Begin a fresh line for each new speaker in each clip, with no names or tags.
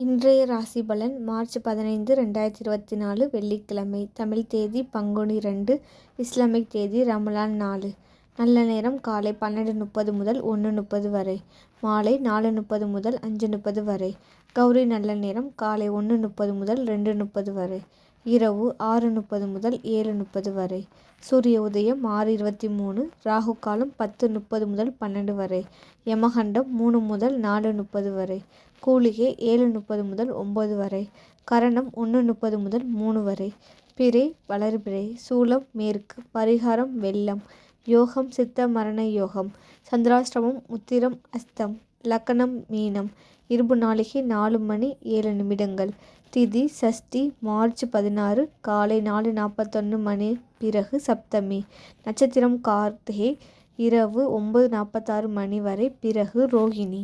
இன்றைய ராசி பலன் மார்ச் பதினைந்து ரெண்டாயிரத்தி இருபத்தி நாலு வெள்ளிக்கிழமை. தமிழ் தேதி பங்குனி ரெண்டு இஸ்லாமிக் தேதி ரமலான் நாலு. நல்ல நேரம் காலை பன்னெண்டு முப்பது முதல் ஒன்று முப்பது வரை. மாலை நாலு முப்பது முதல் அஞ்சு முப்பது வரை. கௌரி நல்ல நேரம். காலை ஒன்று முப்பது முதல் ரெண்டு முப்பது வரை. இரவு ஆறு முப்பது முதல் ஏழு முப்பது வரை. சூரிய உதயம் ஆறு இருபத்தி மூணு ராகு காலம் பத்து முப்பது முதல் பன்னெண்டு வரை. யமகண்டம் மூணு முதல் நாலு முப்பது வரை. கூலிகை ஏழு முப்பது முதல் ஒம்பது வரை. கரணம் ஒன்று முப்பது முதல் மூணு வரை. பிறை வளர்பிறை சூலம் மேற்கு. பரிகாரம் வெள்ளம். யோகம் சித்த மரண யோகம். சந்திராஷ்டமம் உத்திரம் அஸ்தம். லக்கணம் மீனம். இருபு நாளிகை நாலு மணி ஏழு நிமிடங்கள். திதி சஷ்டி மார்ச் பதினாறு காலை நாலு நாற்பத்தொன்று மணி பிறகு சப்தமி. நட்சத்திரம் கார்த்திகை இரவு ஒம்பது நாற்பத்தாறு மணி வரை பிறகு ரோகிணி.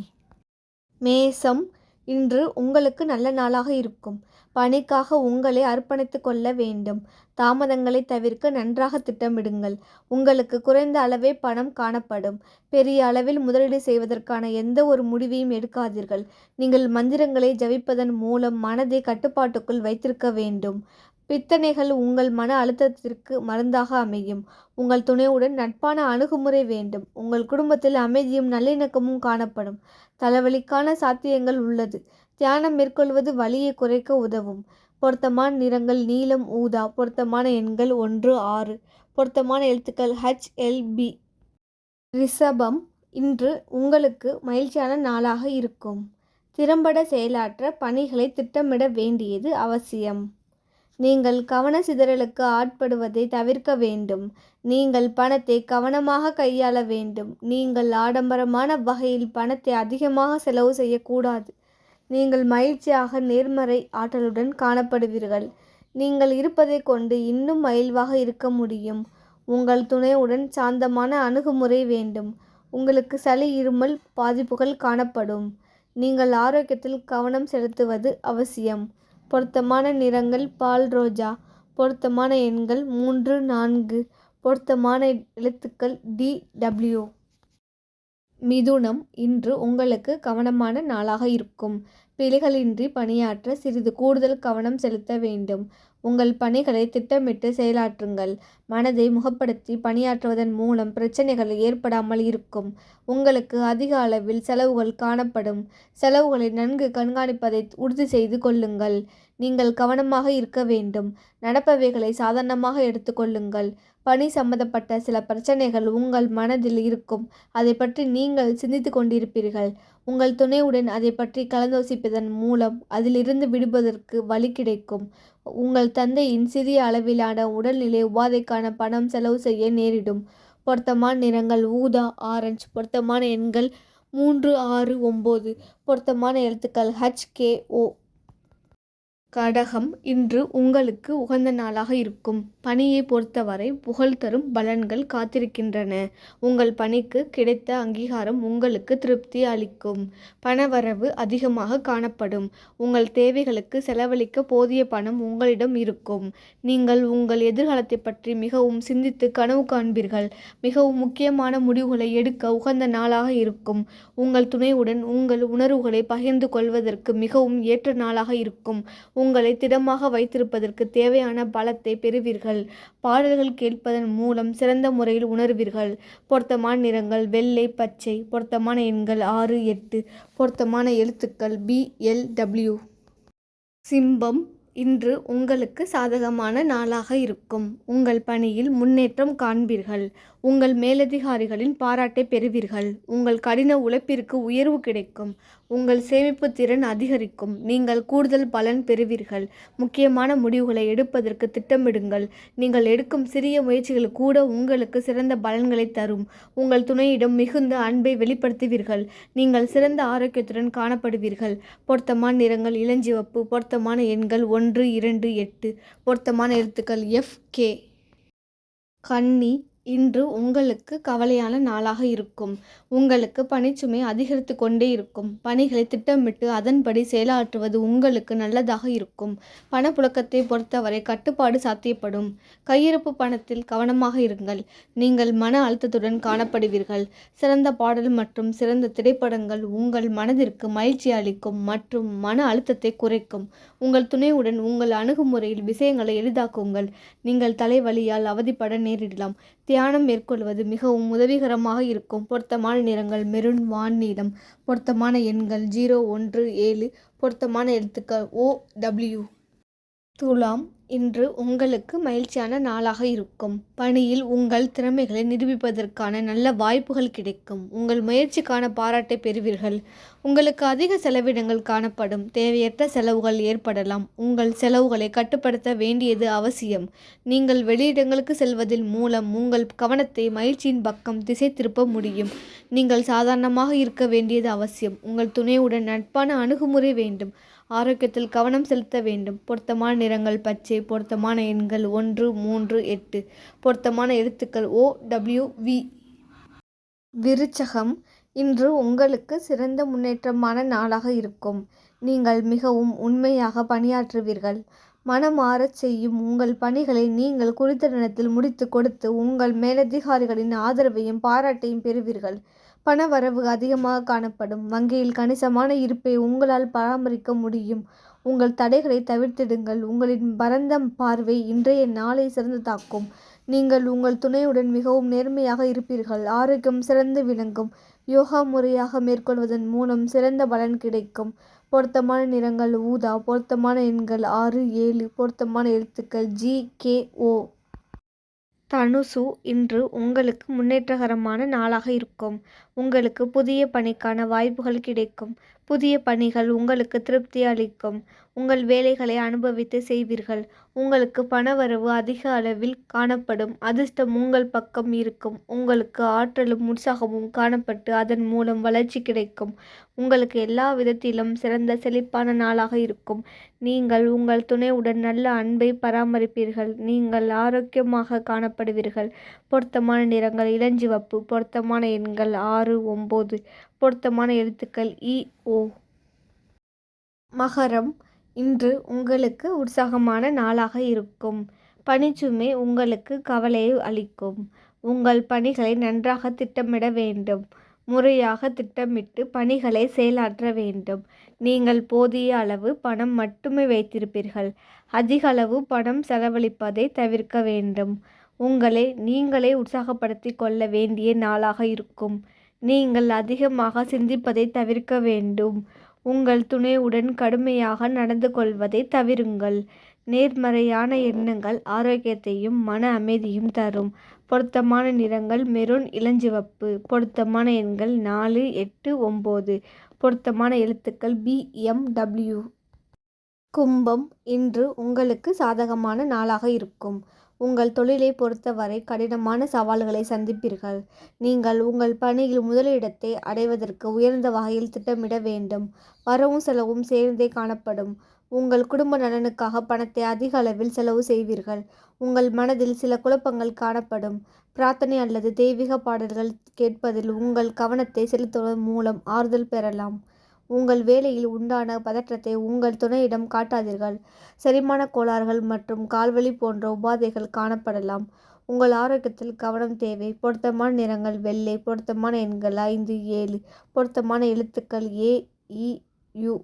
மேசம் இன்று உங்களுக்கு நல்ல நாளாக இருக்கும். பணிக்காக உங்களை அர்ப்பணித்து கொள்ள வேண்டும். தாமதங்களை தவிர்க்க நன்றாக திட்டமிடுங்கள். உங்களுக்கு குறைந்த அளவே பணம் காணப்படும். பெரிய அளவில் முதலீடு செய்வதற்கான எந்த ஒரு முடிவையும் எடுக்காதீர்கள். நீங்கள் மந்திரங்களை ஜபிப்பதன் மூலம் மனதை கட்டுப்பாட்டுக்குள் வைத்திருக்க வேண்டும். பித்தனைகள் உங்கள் மன அழுத்தத்திற்கு மருந்தாக அமையும். உங்கள் துணையுடன் நட்பான அணுகுமுறை வேண்டும். உங்கள் குடும்பத்தில் அமைதியும் நல்லிணக்கமும் காணப்படும். தலைவலிக்கான சாத்தியங்கள் உள்ளது. தியானம் மேற்கொள்வது வலியை குறைக்க உதவும். பொருத்தமான நிறங்கள் நீலம் ஊதா. பொருத்தமான எண்கள் ஒன்று ஆறு. பொருத்தமான எழுத்துக்கள் ஹெச்எல்பி ரிஷபம் இன்று உங்களுக்கு மகிழ்ச்சியான நாளாக இருக்கும். திறம்பட செயலாற்ற பணிகளை திட்டமிட வேண்டியது அவசியம். நீங்கள் கவன சிதறலுக்கு ஆட்படுவதை தவிர்க்க வேண்டும். நீங்கள் பணத்தை கவனமாக கையாள வேண்டும். நீங்கள் ஆடம்பரமான வகையில் பணத்தை அதிகமாக செலவு செய்யக்கூடாது. நீங்கள் மகிழ்ச்சியாக நேர்மறை ஆற்றலுடன் காணப்படுவீர்கள். நீங்கள் இருப்பதை கொண்டு இன்னும் மகிழ்வாக இருக்க முடியும். உங்கள் துணையுடன் சாந்தமான அணுகுமுறை வேண்டும். உங்களுக்கு சளி இருமல் பாதிப்புகள் காணப்படும். நீங்கள் ஆரோக்கியத்தில் கவனம் செலுத்துவது அவசியம். பொருத்தமான நிறங்கள் பால் ரோஜா. பொருத்தமான எண்கள் மூன்று நான்கு. பொருத்தமான எழுத்துக்கள் டி டபிள்யூ. மிதுனம் இன்று உங்களுக்கு கவனமான நாளாக இருக்கும். பிழைகளின்றி பணியாற்ற சிறிது கூடுதல் கவனம் செலுத்த வேண்டும். உங்கள் பணிகளை திட்டமிட்டு செயலாற்றுங்கள். மனதை முகப்படுத்தி பணியாற்றுவதன் மூலம் பிரச்சனைகள் ஏற்படாமல் இருக்கும். உங்களுக்கு அதிக அளவில் செலவுகள் காணப்படும். செலவுகளை நன்கு கண்காணிப்பதை உறுதி செய்து கொள்ளுங்கள். நீங்கள் கவனமாக இருக்க வேண்டும். நடப்பவைகளை சாதாரணமாக எடுத்துக்கொள்ளுங்கள் பணி சம்பந்தப்பட்ட சில பிரச்சனைகள் உங்கள் மனதில் இருக்கும். அதை பற்றி நீங்கள் சிந்தித்து கொண்டிருப்பீர்கள். உங்கள் துணையுடன் அதை பற்றி கலந்தோசிப்பதன் மூலம் அதிலிருந்து விடுவதற்கு வழி கிடைக்கும். உங்கள் தந்தையின் சிறிய அளவிலான உடல்நிலை உபாதைக்கான பணம் செலவு செய்ய நேரிடும். பொருத்தமான நிறங்கள் ஊதா ஆரஞ்சு. பொருத்தமான எண்கள் மூன்று ஆறு ஒம்பது. பொருத்தமான எழுத்துக்கள் ஹச் கே ஓ கடகம் இன்று உங்களுக்கு உகந்த நாளாக இருக்கும். பணியை பொறுத்தவரை புகழ் தரும் பலன்கள் காத்திருக்கின்றன. உங்கள் பணிக்கு கிடைத்த அங்கீகாரம் உங்களுக்கு திருப்தி அளிக்கும். பணவரவு அதிகமாக காணப்படும். உங்கள் தேவைகளுக்கு செலவழிக்க போதிய பணம் உங்களிடம் இருக்கும். நீங்கள் உங்கள் எதிர்காலத்தை பற்றி மிகவும் சிந்தித்து கனவு காண்பீர்கள். மிகவும் முக்கியமான முடிவுகளை எடுக்க உகந்த நாளாக இருக்கும். உங்கள் துணையுடன் உங்கள் உணர்வுகளை பகிர்ந்து கொள்வதற்கு மிகவும் ஏற்ற நாளாக இருக்கும். உங்களை திடமாக வைத்திருப்பதற்கு தேவையான பலத்தை பெறுவீர்கள். பாடல்கள் கேட்பதன் மூலம் சிறந்த முறையில் உணர்வீர்கள். பொருத்தமான நிறங்கள் வெள்ளை பச்சை. பொருத்தமான எண்கள் ஆறு எட்டு. பொருத்தமான எழுத்துக்கள் பி எல் டபிள்யூ சிம்பம் இன்று உங்களுக்கு சாதகமான நாளாக இருக்கும். உங்கள் பணியில் முன்னேற்றம் காண்பீர்கள். உங்கள் மேலதிகாரிகளின் பாராட்டை பெறுவீர்கள். உங்கள் கடின உழைப்பிற்கு உயர்வு கிடைக்கும். உங்கள் சேமிப்பு திறன் அதிகரிக்கும். நீங்கள் கூடுதல் பலன் பெறுவீர்கள். முக்கியமான முடிவுகளை எடுப்பதற்கு திட்டமிடுங்கள். நீங்கள் எடுக்கும் சிறிய முயற்சிகள் கூட உங்களுக்கு சிறந்த பலன்களை தரும். உங்கள் துணையிடம் மிகுந்த அன்பை வெளிப்படுத்துவீர்கள். நீங்கள் சிறந்த ஆரோக்கியத்துடன் காணப்படுவீர்கள். பொருத்தமான நிறங்கள் இளஞ்சிவப்பு பொருத்தமான எண்கள் ஒன்று இரண்டு எட்டு பொருத்தமான எழுத்துக்கள் எஃப் கே கன்னி இன்று உங்களுக்கு கவலையான நாளாக இருக்கும். உங்களுக்கு பணிச்சுமை அதிகரித்துக் கொண்டே இருக்கும். பணிகளை திட்டமிட்டு அதன்படி செயலாற்றுவது உங்களுக்கு நல்லதாக இருக்கும். பணப்புழக்கத்தை பொறுத்தவரை கட்டுப்பாடு சாத்தியப்படும். கையிருப்பு பணத்தில் கவனமாக இருங்கள். நீங்கள் மன அழுத்தத்துடன் காணப்படுவீர்கள். சிறந்த பாடல் மற்றும் சிறந்த திரைப்படங்கள் உங்கள் மனதிற்கு மகிழ்ச்சி அளிக்கும் மற்றும் மன அழுத்தத்தை குறைக்கும். உங்கள் துணையுடன் உங்கள் அணுகுமுறையில் விஷயங்களை எளிதாக்குங்கள். நீங்கள் தலைவலியால் அவதிப்பட நேரிடலாம். தியானம் மேற்கொள்வது மிகவும் உதவிகரமாக இருக்கும். பொருத்தமான நிறங்கள் மெருன் வான் நீளம் பொருத்தமான எண்கள் ஜீரோ ஒன்று ஏழு. பொருத்தமான எழுத்துக்கள் ஓ. டபிள்யூ. துலாம் இன்று உங்களுக்கு மகிழ்ச்சியான நாளாக இருக்கும். பணியில் உங்கள் திறமைகளை நிரூபிப்பதற்கான நல்ல வாய்ப்புகள் கிடைக்கும். உங்கள் முயற்சிக்கான பாராட்டை பெறுவீர்கள். உங்களுக்கு அதிக செலவினங்கள் காணப்படும். தேவையற்ற செலவுகள் ஏற்படலாம். உங்கள் செலவுகளை கட்டுப்படுத்த வேண்டியது அவசியம். நீங்கள் வெளியிடங்களுக்கு செல்வதில் மூலம் உங்கள் கவனத்தை மகிழ்ச்சியின் பக்கம் திசை திருப்ப முடியும். நீங்கள் சாதாரணமாக இருக்க வேண்டியது அவசியம். உங்கள் துணையுடன் நட்பான அணுகுமுறை வேண்டும். ஆரோக்கியத்தில் கவனம் செலுத்த வேண்டும். பொருத்தமான நிறங்கள் பச்சை. பொருத்தமான எண்கள் ஒன்று மூன்று எட்டு. பொருத்தமான எழுத்துக்கள் ஓ. டபிள்யூ. வி. விருச்சகம் இன்று உங்களுக்கு சிறந்த முன்னேற்றமான நாளாக இருக்கும். நீங்கள் மிகவும் உண்மையாக பணியாற்றுவீர்கள். மனமாறச் செய்யும் உங்கள் பணிகளை நீங்கள் குறித்த நேரத்தில் முடித்துக் கொடுத்து உங்கள் மேலதிகாரிகளின் ஆதரவையும் பாராட்டையும் பெறுவீர்கள். பண வரவு அதிகமாக காணப்படும். வங்கியில் கணிசமான இருப்பை உங்களால் பராமரிக்க முடியும். உங்கள் தடைகளை தவிர்த்திடுங்கள். உங்களின் பரந்த பார்வை இன்றைய நாளை சிறந்ததாக்கும். நீங்கள் உங்கள் துணையுடன் மிகவும் நேர்மையாக இருப்பீர்கள். ஆரோக்கியம் சிறந்து விளங்கும். யோகா முறையாக மேற்கொள்வதன் மூலம் சிறந்த பலன் கிடைக்கும். பொருத்தமான நிறங்கள் ஊதா. பொருத்தமான எண்கள் ஆறு ஏழு. பொருத்தமான எழுத்துக்கள் ஜி. கே. ஓ. தனுசு இன்று உங்களுக்கு முன்னேற்றகரமான நாளாக இருக்கும். உங்களுக்கு புதிய பணிக்கான வாய்ப்புகள் கிடைக்கும். புதிய பணிகள் உங்களுக்கு திருப்தி அளிக்கும். உங்கள் வேலைகளை அனுபவித்து செய்வீர்கள். உங்களுக்கு பணவரவு அதிக அளவில் காணப்படும். அதிர்ஷ்டம் உங்கள் பக்கம் இருக்கும். உங்களுக்கு ஆற்றலும் உற்சாகமும் காணப்பட்டு அதன் மூலம் வளர்ச்சி கிடைக்கும். உங்களுக்கு எல்லா விதத்திலும் சிறந்த செழிப்பான நாளாக இருக்கும். நீங்கள் உங்கள் துணையுடன் நல்ல அன்பை பராமரிப்பீர்கள். நீங்கள் ஆரோக்கியமாக காணப்படுவீர்கள். பொருத்தமான நிறங்கள் இளஞ்சிவப்பு. பொருத்தமான எண்கள் ஆறு ஒம்பது பொருத்தமான எழுத்துக்கள் இ. ஓ. ஓ மகரம் இன்று உங்களுக்கு உற்சாகமான நாளாக இருக்கும். பணிச்சுமை உங்களுக்கு கவலையை அளிக்கும். உங்கள் பணிகளை நன்றாக திட்டமிட வேண்டும். முறையாக திட்டமிட்டு பணிகளை செயலாற்ற வேண்டும். நீங்கள் போதிய அளவு பணம் மட்டுமே வைத்திருப்பீர்கள். அதிக அளவு பணம் செலவழிப்பதை தவிர்க்க வேண்டும். உங்களை நீங்களே உற்சாகப்படுத்திக் கொள்ள வேண்டிய நாளாக இருக்கும். நீங்கள் அதிகமாக சிந்திப்பதை தவிர்க்க வேண்டும். உங்கள் துணையுடன் கடுமையாக நடந்து கொள்வதை தவிருங்கள். நேர்மறையான எண்ணங்கள் ஆரோக்கியத்தையும் மன அமைதியும் தரும். பொருத்தமான நிறங்கள் மெரூன் இளஞ்சிவப்பு. பொருத்தமான எண்கள் நாலு எட்டு ஒம்பது பொருத்தமான எழுத்துக்கள் பிஎம்டபிள்யூ கும்பம் இன்று உங்களுக்கு சாதகமான நாளாக இருக்கும். உங்கள் தொழிலை பொறுத்தவரை கடினமான சவால்களை சந்திப்பீர்கள். நீங்கள் உங்கள் பணியில் முதலிடத்தை அடைவதற்கு உயர்ந்த வகையில் திட்டமிட வேண்டும். வரவும் செலவும் சேர்ந்தே காணப்படும். உங்கள் குடும்ப நலனுக்காக பணத்தை அதிக அளவில் செலவு செய்வீர்கள். உங்கள் மனதில் சில குழப்பங்கள் காணப்படும். பிரார்த்தனை அல்லது தெய்வீக பாடல்கள் கேட்பதில் உங்கள் கவனத்தை செலுத்துவதன் மூலம் ஆறுதல் பெறலாம். உங்கள் வேலையில் உண்டான பதற்றத்தை உங்கள் துணையிடம் காட்டாதீர்கள். செரிமான கோளாறுகள் மற்றும் கால்வலி போன்ற உபாதைகள் காணப்படலாம். உங்கள் ஆரோக்கியத்தில் கவனம் தேவை. பொருத்தமான நிறங்கள் வெள்ளை. பொருத்தமான எண்கள் ஐந்து ஏழு. பொருத்தமான எழுத்துக்கள் ஏ. இ. யு.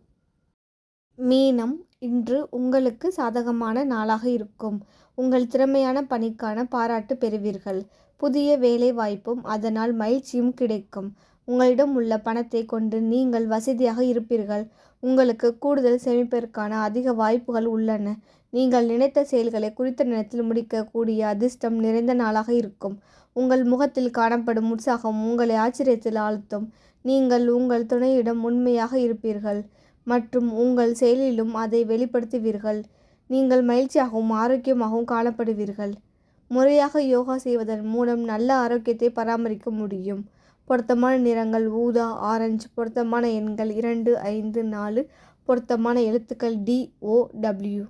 மீனம் இன்று உங்களுக்கு சாதகமான நாளாக இருக்கும். உங்கள் திறமையான பணிக்கான பாராட்டு பெறுவீர்கள். புதிய வேலை வாய்ப்பும் அதனால் மகிழ்ச்சியும் கிடைக்கும். உங்களிடம் உள்ள பணத்தைக் கொண்டு நீங்கள் வசதியாக இருப்பீர்கள். உங்களுக்கு கூடுதல் சேமிப்பிற்கான அதிக வாய்ப்புகள் உள்ளன. நீங்கள் நினைத்த செயல்களை குறித்த நேரத்தில் முடிக்கக்கூடிய அதிர்ஷ்டம் நிறைந்த நாளாக இருக்கும். உங்கள் முகத்தில் காணப்படும் உற்சாகம் உங்களை ஆச்சரியத்தில் ஆழ்த்தும். நீங்கள் உங்கள் துணையிடம் உண்மையாக இருப்பீர்கள். மற்றும் உங்கள் செயலிலும் அதை வெளிப்படுத்துவீர்கள். நீங்கள் மகிழ்ச்சியாகவும் ஆரோக்கியமாகவும் காணப்படுவீர்கள். முறையாக யோகா செய்வதன் மூலம் நல்ல ஆரோக்கியத்தை பராமரிக்க முடியும். பொருத்தமான நிறங்கள் ஊதா ஆரஞ்சு. பொருத்தமான எண்கள் இரண்டு ஐந்து நாலு. பொருத்தமான எழுத்துக்கள் டி. ஓ. டபிள்யூ.